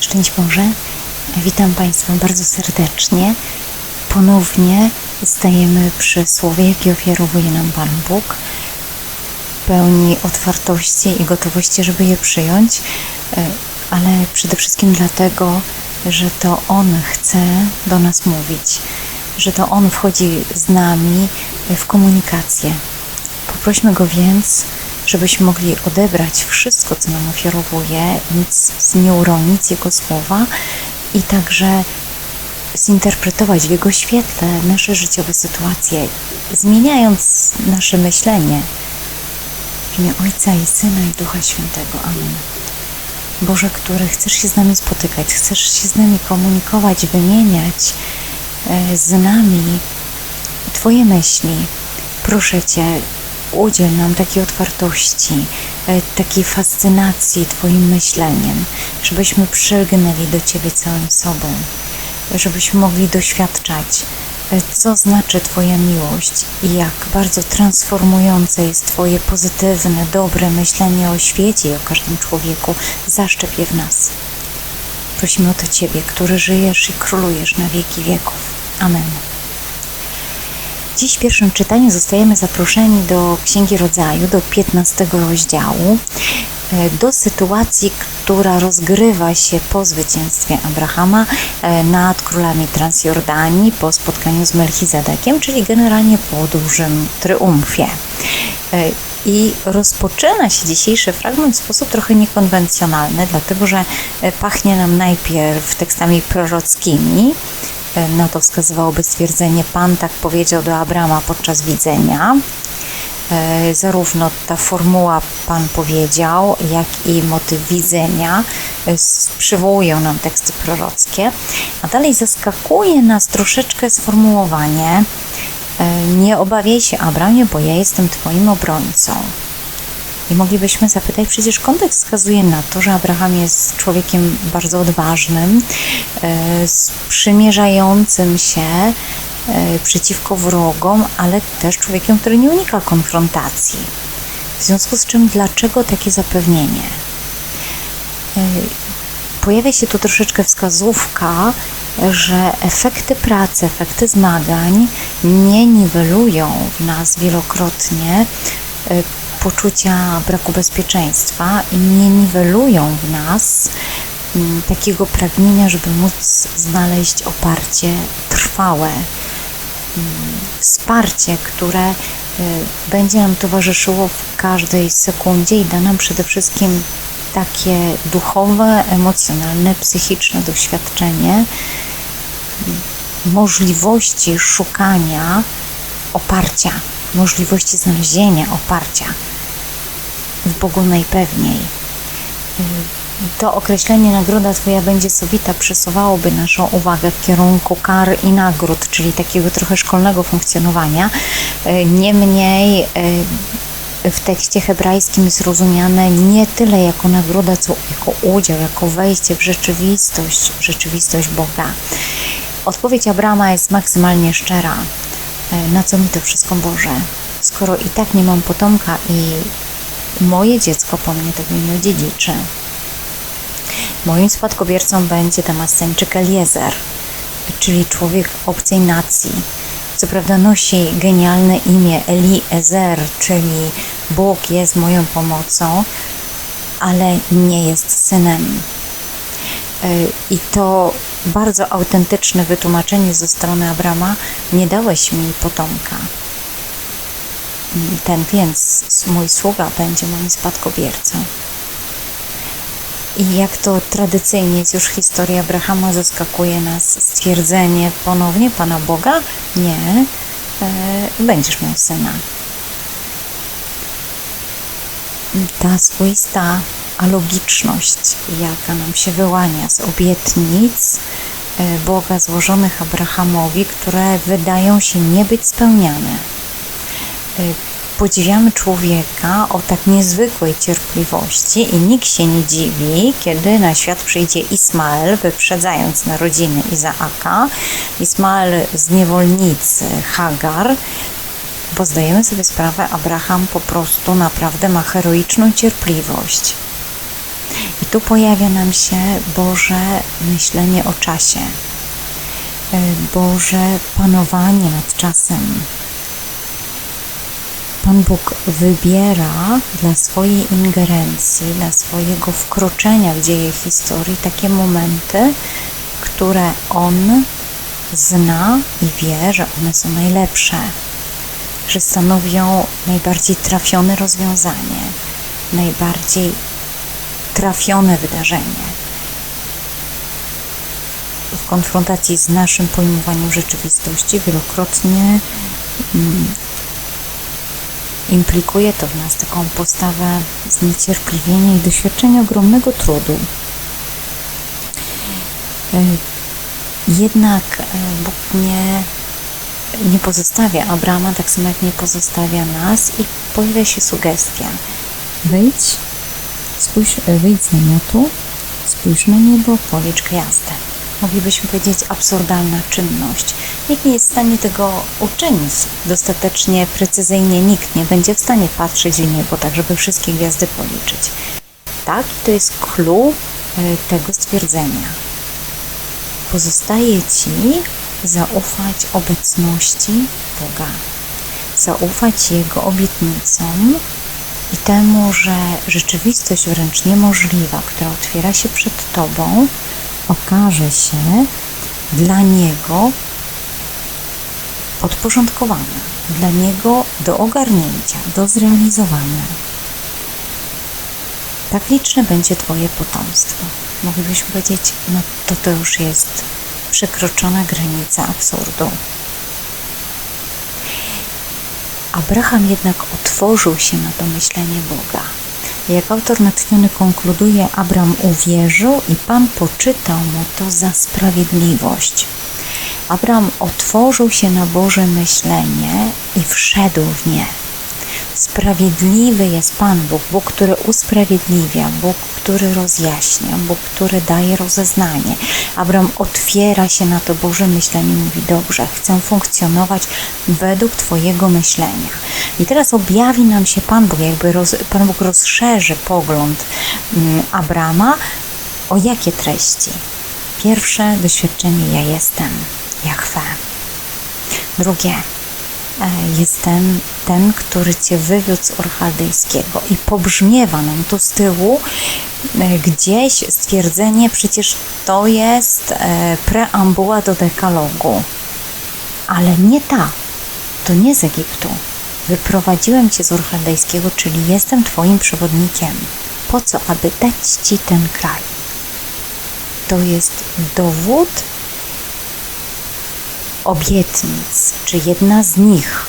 Szczęść Boże, witam Państwa bardzo serdecznie. Ponownie stajemy przy słowie, jakie ofiarowuje nam Pan Bóg, pełni otwartości i gotowości, żeby je przyjąć, e, ale przede wszystkim dlatego, że to On chce do nas mówić, że to On wchodzi z nami w komunikację. Poprośmy Go więc, żebyśmy mogli odebrać wszystko, co nam ofiarowuje, nic nie uronić Jego słowa i także zinterpretować w Jego świetle nasze życiowe sytuacje, zmieniając nasze myślenie. W imię Ojca i Syna i Ducha Świętego. Amen. Boże, który chcesz się z nami spotykać, chcesz się z nami komunikować, wymieniać e, z nami Twoje myśli. Proszę Cię, udziel nam takiej otwartości, e, takiej fascynacji Twoim myśleniem, żebyśmy przylgnęli do Ciebie całym sobą, żebyśmy mogli doświadczać, e, co znaczy Twoja miłość i jak bardzo transformujące jest Twoje pozytywne, dobre myślenie o świecie i o każdym człowieku. Zaszczep je w nas. Prosimy o to Ciebie, który żyjesz i królujesz na wieki wieków. Amen. Dziś w pierwszym czytaniu zostajemy zaproszeni do Księgi Rodzaju, do 15 rozdziału, e, do sytuacji, która rozgrywa się po zwycięstwie Abrahama e, nad królami Transjordanii, po spotkaniu z Melchizedekiem, czyli generalnie po dużym triumfie. E, I rozpoczyna się dzisiejszy fragment w sposób trochę niekonwencjonalny, dlatego że pachnie nam najpierw tekstami prorockimi, na to wskazywałoby stwierdzenie Pan tak powiedział do Abrama podczas widzenia. E, zarówno ta formuła Pan powiedział, jak i motyw widzenia e, przywołują nam teksty prorockie. A dalej zaskakuje nas troszeczkę sformułowanie Nie obawiaj się, Abramie, bo ja jestem Twoim obrońcą. I moglibyśmy zapytać, przecież kontekst wskazuje na to, że Abraham jest człowiekiem bardzo odważnym, e, sprzymierzającym się e, przeciwko wrogom, ale też człowiekiem, który nie unika konfrontacji. W związku z czym, dlaczego takie zapewnienie? E, pojawia się tu troszeczkę wskazówka, że efekty pracy, efekty zmagań nie niwelują w nas wielokrotnie poczucia braku bezpieczeństwa i nie niwelują w nas mm, takiego pragnienia, żeby móc znaleźć oparcie trwałe, mm, wsparcie, które y, będzie nam towarzyszyło w każdej sekundzie i da nam przede wszystkim takie duchowe, emocjonalne, psychiczne doświadczenie możliwości szukania oparcia, możliwości znalezienia oparcia w Bogu najpewniej. To określenie nagroda Twoja będzie sobita przesuwałoby naszą uwagę w kierunku kar i nagród, czyli takiego trochę szkolnego funkcjonowania. Niemniej w tekście hebrajskim jest rozumiane nie tyle jako nagroda, co jako udział, jako wejście w rzeczywistość, rzeczywistość Boga. Odpowiedź Abrama jest maksymalnie szczera. Na co mi to wszystko Boże? Skoro i tak nie mam potomka i moje dziecko po mnie tego nie odziedziczy. Moim spadkobiercą będzie Damasceńczyk Eliezer, czyli człowiek obcej nacji. Co prawda nosi genialne imię Eliezer, czyli Bóg jest moją pomocą, ale nie jest synem. E, I to bardzo autentyczne wytłumaczenie ze strony Abrama: Nie dałeś mi potomka ten więc mój sługa będzie moim spadkobiercą. I jak to tradycyjnie jest już historia Abrahama, zaskakuje nas stwierdzenie ponownie Pana Boga: Nie, e, będziesz miał syna. Ta swoista alogiczność, jaka nam się wyłania z obietnic e, Boga złożonych Abrahamowi, które wydają się nie być spełniane podziwiamy człowieka o tak niezwykłej cierpliwości i nikt się nie dziwi, kiedy na świat przyjdzie Ismael, wyprzedzając narodziny Izaaka. Ismael z niewolnicy Hagar, bo zdajemy sobie sprawę, Abraham po prostu naprawdę ma heroiczną cierpliwość. I tu pojawia nam się Boże myślenie o czasie, e, Boże panowanie nad czasem. Pan Bóg wybiera dla swojej ingerencji, dla swojego wkroczenia w dzieje historii takie momenty, które On zna i wie, że one są najlepsze, że stanowią najbardziej trafione rozwiązanie, najbardziej trafione wydarzenie. W konfrontacji z naszym pojmowaniem rzeczywistości wielokrotnie mm, implikuje to w nas taką postawę zniecierpliwienia i doświadczenia ogromnego trudu. E, jednak e, Bóg nie, nie pozostawia Abrama tak samo jak nie pozostawia nas i pojawia się sugestia. Wyjdź, spójrz, wyjdź z namiotu, spójrz na niebo, policz gwiazdę. Moglibyśmy powiedzieć absurdalna czynność. Nikt nie jest w stanie tego uczynić dostatecznie precyzyjnie. Nikt nie będzie w stanie patrzeć w niebo, tak żeby wszystkie gwiazdy policzyć. Tak, i to jest clue tego stwierdzenia pozostaje Ci zaufać obecności Boga, zaufać Jego obietnicom i temu, że rzeczywistość wręcz niemożliwa, która otwiera się przed Tobą, okaże się dla Niego podporządkowana, dla Niego do ogarnięcia, do zrealizowania. Tak liczne będzie Twoje potomstwo moglibyśmy powiedzieć, no to to już jest przekroczona granica absurdu. Abraham jednak otworzył się na to myślenie Boga. Jak autor natchniony konkluduje, Abram uwierzył i Pan poczytał mu to za sprawiedliwość. Abram otworzył się na Boże myślenie i wszedł w nie. Sprawiedliwy jest Pan Bóg, Bóg, który usprawiedliwia, Bóg, który rozjaśnia, Bóg, który daje rozeznanie. Abraham otwiera się na to Boże myślenie, mówi: Dobrze, chcę funkcjonować według Twojego myślenia. I teraz objawi nam się Pan Bóg, jakby roz, Pan Bóg rozszerzy pogląd mm, Abrama. O jakie treści? Pierwsze doświadczenie: Ja jestem, Jachwę. Drugie, E, jestem ten, który Cię wywiódł z orchaldejskiego. I pobrzmiewa nam tu z tyłu e, gdzieś stwierdzenie, przecież to jest e, preambuła do dekalogu. Ale nie ta, to nie z Egiptu. Wyprowadziłem Cię z orchaldejskiego, czyli jestem Twoim przewodnikiem. Po co? Aby dać Ci ten kraj. To jest dowód obietnic, czy jedna z nich,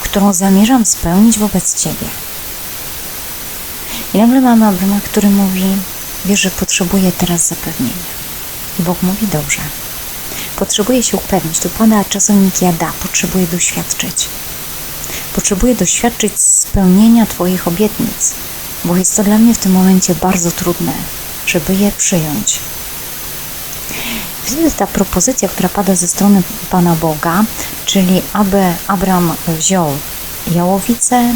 którą zamierzam spełnić wobec Ciebie. I nagle mamy Abrama, który mówi, wiesz, że potrzebuje teraz zapewnienia. I Bóg mówi, dobrze. Potrzebuję się upewnić. Tu pada czasownik jada. Potrzebuję doświadczyć. Potrzebuję doświadczyć spełnienia Twoich obietnic, bo jest to dla mnie w tym momencie bardzo trudne, żeby je przyjąć. Wtedy ta propozycja, która pada ze strony Pana Boga, czyli aby Abram wziął jałowicę,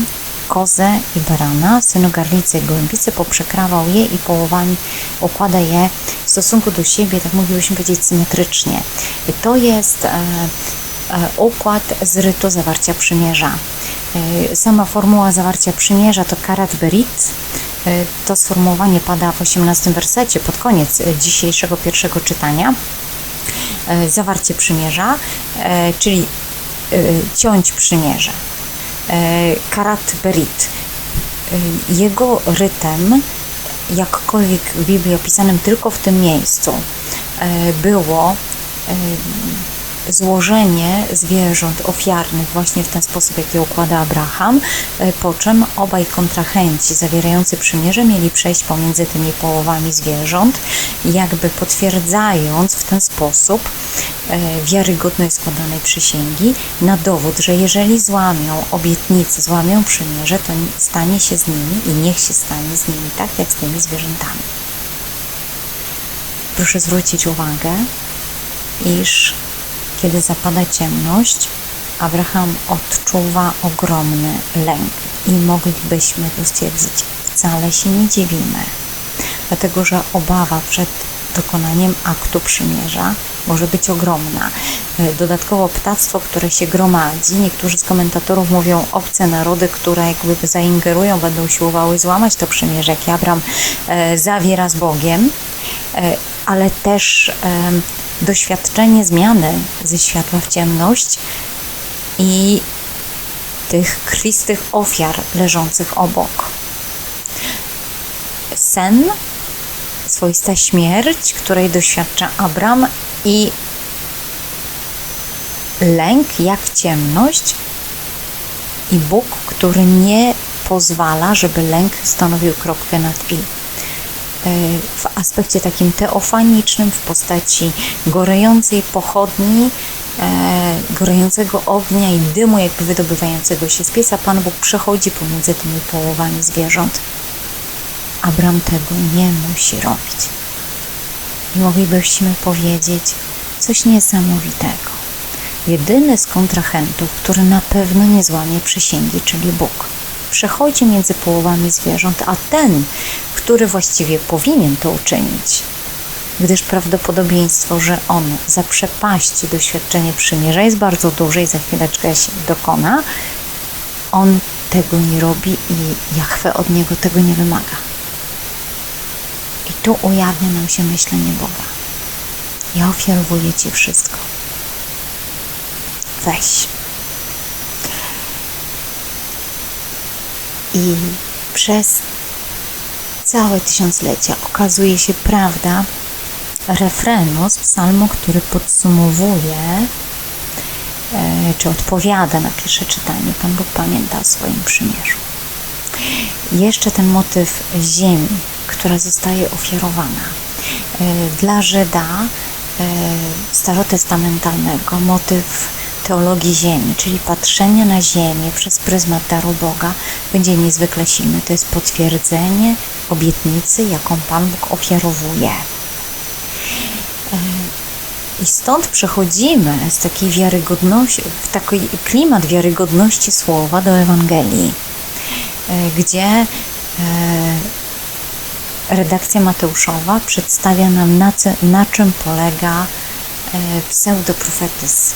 kozę i barana, synogarlicę i gołębicę, poprzekrawał je i połowami układa je w stosunku do siebie, tak moglibyśmy powiedzieć symetrycznie. I to jest e, e, układ z rytu zawarcia przymierza. E, sama formuła zawarcia przymierza to karat berit. E, to sformułowanie pada w 18 wersecie pod koniec dzisiejszego pierwszego czytania. E, zawarcie przymierza, e, czyli e, ciąć przymierze. Karat berit. Jego rytem, jakkolwiek w Biblii opisanym tylko w tym miejscu, było złożenie zwierząt ofiarnych właśnie w ten sposób, jaki układa Abraham, e, po czym obaj kontrahenci zawierający przymierze mieli przejść pomiędzy tymi połowami zwierząt, jakby potwierdzając w ten sposób e, wiarygodność składanej przysięgi na dowód, że jeżeli złamią obietnicę, złamią przymierze, to stanie się z nimi i niech się stanie z nimi tak, jak z tymi zwierzętami. Proszę zwrócić uwagę, iż kiedy zapada ciemność, Abraham odczuwa ogromny lęk i moglibyśmy tu stwierdzić, wcale się nie dziwimy. dlatego że obawa przed dokonaniem aktu przymierza może być ogromna. E, Dodatkowo ptactwo, które się gromadzi, niektórzy z komentatorów mówią obce narody, które jakby zaingerują, będą siłowały złamać to przymierze, jakie Abram e, zawiera z Bogiem, e, ale też e, doświadczenie zmiany ze światła w ciemność i tych krwistych ofiar leżących obok. Sen, swoista śmierć, której doświadcza Abram i lęk jak ciemność i Bóg, który nie pozwala, żeby lęk stanowił kropkę nad i. W aspekcie takim teofanicznym, w postaci gorejącej pochodni, e, gorejącego ognia i dymu, jakby wydobywającego się z pieca, Pan Bóg przechodzi pomiędzy tymi połowami zwierząt. Abram tego nie musi robić. I moglibyśmy powiedzieć coś niesamowitego. Jedyny z kontrahentów, który na pewno nie złamie przysięgi, czyli Bóg, przechodzi między połowami zwierząt, a ten, który właściwie powinien to uczynić, gdyż prawdopodobieństwo, że on zaprzepaści doświadczenie przymierza jest bardzo duże i za chwileczkę się dokona, on tego nie robi i Jachwę od niego tego nie wymaga. I tu ujawnia nam się myślenie Boga. Ja ofiarowuję Ci wszystko. Weź. I przez całe tysiąclecia okazuje się prawda refrenu z psalmu, który podsumowuje e, czy odpowiada na pierwsze czytanie. Pan Bóg pamięta o swoim przymierzu. Jeszcze ten motyw ziemi, która zostaje ofiarowana. E, Dla Żyda e, starotestamentalnego motyw teologii ziemi, czyli patrzenie na ziemię przez pryzmat daru Boga, będzie niezwykle silny. To jest potwierdzenie obietnicy, jaką Pan Bóg ofiarowuje. E, I stąd przechodzimy z takiej wiarygodności, w taki klimat wiarygodności słowa do Ewangelii, e, gdzie e, redakcja Mateuszowa przedstawia nam na, na czym polega pseudoprofetys,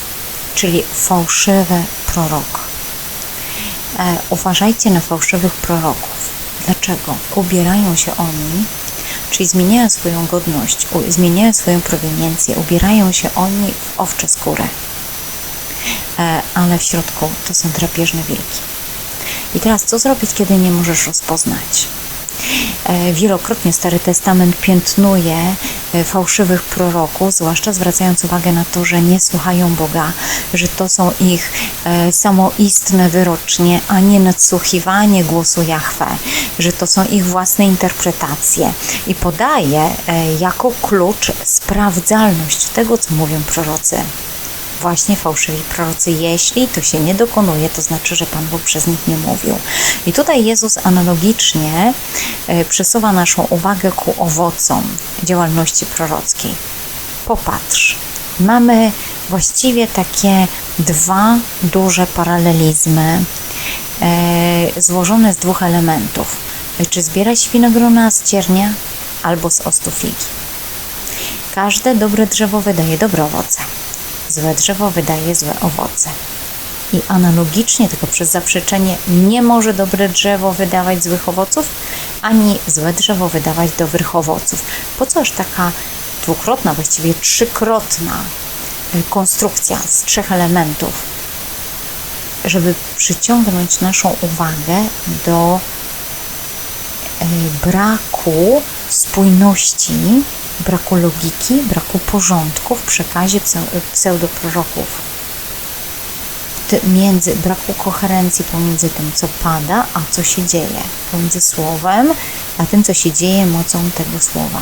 czyli fałszywy prorok. Uważajcie na fałszywych proroków. Dlaczego? Ubierają się oni, czyli zmieniają swoją godność, zmieniają swoją proweniencję, ubierają się oni w owcze skórę, ale w środku to są drapieżne wilki. I teraz co zrobić, kiedy nie możesz rozpoznać? Wielokrotnie Stary Testament piętnuje fałszywych proroków, zwłaszcza zwracając uwagę na to, że nie słuchają Boga, że to są ich samoistne wyrocznie, a nie nadsłuchiwanie głosu Jahwe, że to są ich własne interpretacje. I podaje jako klucz sprawdzalność tego, co mówią prorocy właśnie fałszywi prorocy. Jeśli to się nie dokonuje, to znaczy, że Pan Bóg przez nich nie mówił. I tutaj Jezus analogicznie przesuwa naszą uwagę ku owocom działalności prorockiej. Popatrz, mamy właściwie takie dwa duże paralelizmy e, złożone z dwóch elementów. Czy zbierać winogrona z ciernia albo z ostu figi. Każde dobre drzewo wydaje dobre owoce złe drzewo wydaje złe owoce. I analogicznie, tylko przez zaprzeczenie, nie może dobre drzewo wydawać złych owoców, ani złe drzewo wydawać dobrych owoców. Po co aż taka dwukrotna, właściwie trzykrotna konstrukcja z trzech elementów, żeby przyciągnąć naszą uwagę do braku spójności braku logiki, braku porządku w przekazie pseudoproroków. Między, braku koherencji pomiędzy tym, co pada, a co się dzieje. Pomiędzy słowem, a tym, co się dzieje mocą tego słowa.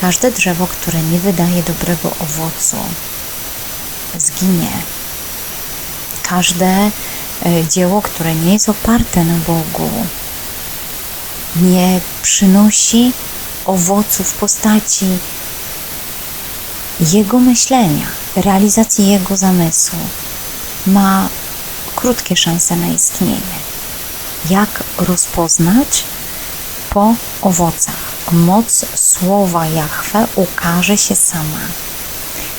Każde drzewo, które nie wydaje dobrego owocu, zginie. Każde dzieło, które nie jest oparte na Bogu, nie przynosi owocu w postaci jego myślenia, realizacji jego zamysłu, ma krótkie szanse na istnienie. Jak rozpoznać? Po owocach. moc słowa Jahwe ukaże się sama.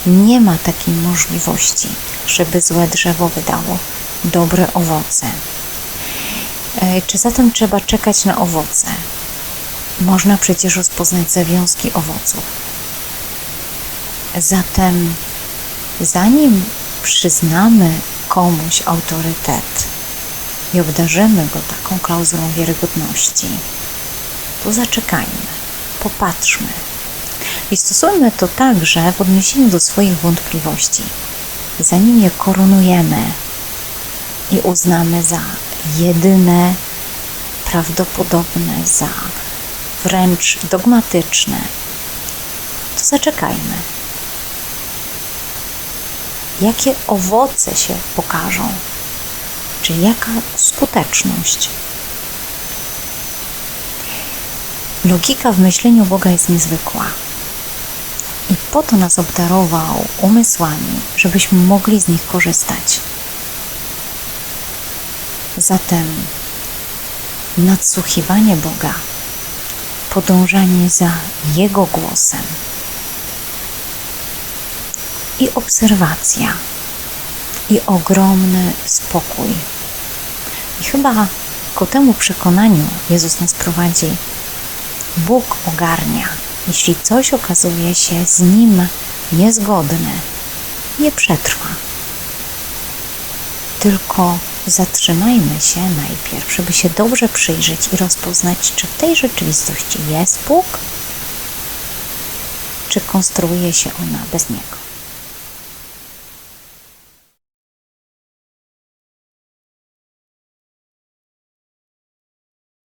Nie ma takiej możliwości, żeby złe drzewo wydało dobre owoce. E, Czy zatem trzeba czekać na owoce? Można przecież rozpoznać zawiązki owoców. Zatem, zanim przyznamy komuś autorytet i obdarzymy go taką klauzulą wiarygodności, to zaczekajmy, popatrzmy i stosujmy to także w odniesieniu do swoich wątpliwości. Zanim je koronujemy i uznamy za jedyne, prawdopodobne, za wręcz dogmatyczne, to zaczekajmy. Jakie owoce się pokażą? Czy jaka skuteczność? Logika w myśleniu Boga jest niezwykła. I po to nas obdarował umysłami, żebyśmy mogli z nich korzystać. Zatem nadsłuchiwanie Boga, podążanie za Jego głosem i obserwacja, i ogromny spokój. I chyba ku temu przekonaniu Jezus nas prowadzi. Bóg ogarnia. Jeśli coś okazuje się z Nim niezgodne, nie przetrwa. Tylko zatrzymajmy się najpierw, żeby się dobrze przyjrzeć i rozpoznać, czy w tej rzeczywistości jest Bóg, czy konstruuje się ona bez Niego.